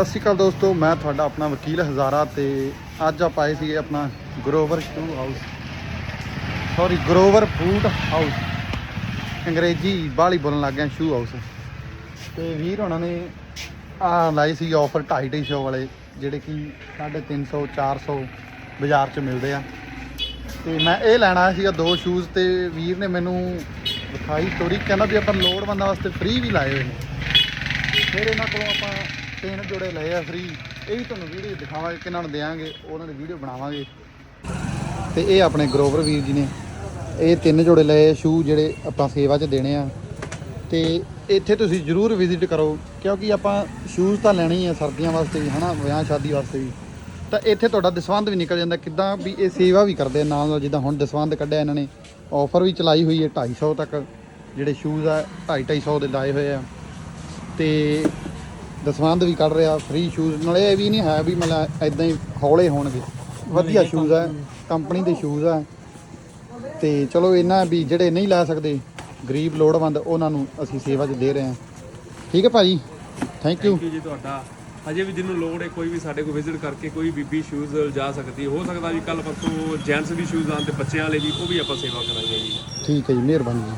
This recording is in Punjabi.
ਸਤਿ ਸ਼੍ਰੀ ਅਕਾਲ ਦੋਸਤੋ, ਮੈਂ ਤੁਹਾਡਾ ਆਪਣਾ ਵਕੀਲ ਹਜ਼ਾਰਾ ਤੇ ਅੱਜ ਆਪਾਂ ਆਏ ਸੀਗੇ ਆਪਣਾ Grover shoe house sorry Grover food house ਅੰਗਰੇਜ਼ੀ ਬਾਹਲੀ ਬੋਲਣ ਲੱਗ ਗਿਆ ਸ਼ੂ ਹਾਊਸ ਤੇ ਵੀਰ ਉਹਨਾਂ ਨੇ ਆ ਲਾਈ ਸੀ ਆਫਰ 250 ਵਾਲੇ, ਜਿਹੜੇ ਕਿ 350 400 ਬਾਜ਼ਾਰ 'ਚ ਮਿਲਦੇ ਆ। ਤੇ ਮੈਂ ਇਹ ਲੈਣਾ ਆਇਆ ਸੀਗਾ ਦੋ ਸ਼ੂਜ਼ ਤੇ, ਵੀਰ ਨੇ ਮੈਨੂੰ ਵਿਖਾਈ ਸਟੋਰੀ ਕਹਿੰਦਾ ਵੀ ਆਪਾਂ ਲੋੜਵੰਦਾਂ ਵਾਸਤੇ ਫ੍ਰੀ ਵੀ ਲਾਏ ਹੋਏ ਨੇ। ਫਿਰ ਇਹਨਾਂ ਕੋਲੋਂ ਆਪਾਂ ਤਿੰਨ ਜੋੜੇ ਲਏ ਆ ਫ੍ਰੀ ਇਹ ਵੀ ਤੁਹਾਨੂੰ ਵੀਡੀਓ ਦਿਖਾਵਾਂਗੇ ਕਿਹਨਾਂ ਨੂੰ ਦੇਵਾਂਗੇ, ਉਹਨਾਂ ਦੀ ਵੀਡੀਓ ਬਣਾਵਾਂਗੇ। ਤੇ ਇਹ ਆਪਣੇ ਗਰੋਵਰ ਵੀਰ ਜੀ ਨੇ। ਇਹ ਤਿੰਨ ਜੋੜੇ ਲਏ ਸ਼ੂ ਜਿਹੜੇ ਆਪਾਂ ਸੇਵਾ 'ਚ ਦੇਣੇ ਆ। ਤੇ ਇੱਥੇ ਤੁਸੀਂ ਜਰੂਰ ਵਿਜ਼ਿਟ ਕਰੋ, ਕਿਉਂਕਿ ਆਪਾਂ ਸ਼ੂਜ਼ ਤਾਂ ਲੈਣੇ ਹੀ ਆ ਸਰਦੀਆਂ ਵਾਸਤੇ ਵੀ, ਹਨਾ, ਵਿਆਹ ਸ਼ਾਦੀ ਵਾਸਤੇ ਵੀ। ਤਾਂ ਇੱਥੇ ਤੁਹਾਡਾ ਦਸਵੰਧ ਵੀ ਨਿਕਲ ਜਾਂਦਾ, ਕਿੱਦਾਂ ਵੀ ਇਹ ਸੇਵਾ ਵੀ ਕਰਦੇ ਆ ਨਾਲ ਨਾਲ, ਜਿੱਦਾਂ ਹੁਣ ਦਸਵੰਧ ਕੱਢਿਆ ਇਹਨਾਂ ਨੇ। ਆਫਰ ਵੀ ਚਲਾਈ ਹੋਈ ਹੈ 250 ਤੱਕ, ਜਿਹੜੇ ਸ਼ੂਜ਼ ਆ 250 250 ਦੇ ਲਾਏ ਹੋਏ ਆ। ਤੇ ਦਸਵੰਧ ਵੀ ਕੱਢ ਰਿਹਾ ਫ੍ਰੀ ਸ਼ੂਜ਼ ਨਾਲੇ ਇਹ ਵੀ ਨਹੀਂ ਹੈ ਵੀ ਮਤਲਬ ਇਦਾਂ ਹੀ ਹੌਲੇ ਹੋਣਗੇ। ਵਧੀਆ ਸ਼ੂਜ਼ ਆ ਕੰਪਨੀ ਦੇ ਸ਼ੂਜ਼ ਆ। ਤੇ ਚਲੋ ਇਹਨਾਂ ਵੀ ਜਿਹੜੇ ਨਹੀਂ ਲੈ ਸਕਦੇ ਗਰੀਬ ਲੋੜਵੰਦ ਉਹਨਾਂ ਨੂੰ ਅਸੀਂ ਸੇਵਾ 'ਚ ਦੇ ਰਹੇ ਹਾਂ। ਠੀਕ ਹੈ ਭਾਜੀ? ਥੈਂਕ ਯੂ ਥੈਂਕ ਯੂ ਜੀ ਤੁਹਾਡਾ। ਅਜੇ ਵੀ ਜਿਹਨੂੰ ਲੋੜ ਹੈ ਕੋਈ ਵੀ ਸਾਡੇ ਕੋਲ ਵਿਜ਼ਿਟ ਕਰਕੇ ਕੋਈ ਬੀਬੀ ਸ਼ੂਜ਼ ਲਿਜਾ ਸਕਦੀ ਹੈ। ਸਕਦਾ ਵੀ ਕੱਲ ਪਰਸੋਂ ਜੈਂਟਸ ਵੀ ਸ਼ੂਜ਼ ਆਉਣ ਤੇ ਬੱਚਿਆਂ ਵਾਲੇ ਵੀ ਉਹ ਵੀ ਆਪਾਂ ਸੇਵਾ ਕਰਾਂਗੇ ਜੀ। ਠੀਕ ਹੈ ਜੀ ਮਿਹਰਬਾਨੀ ਜੀ।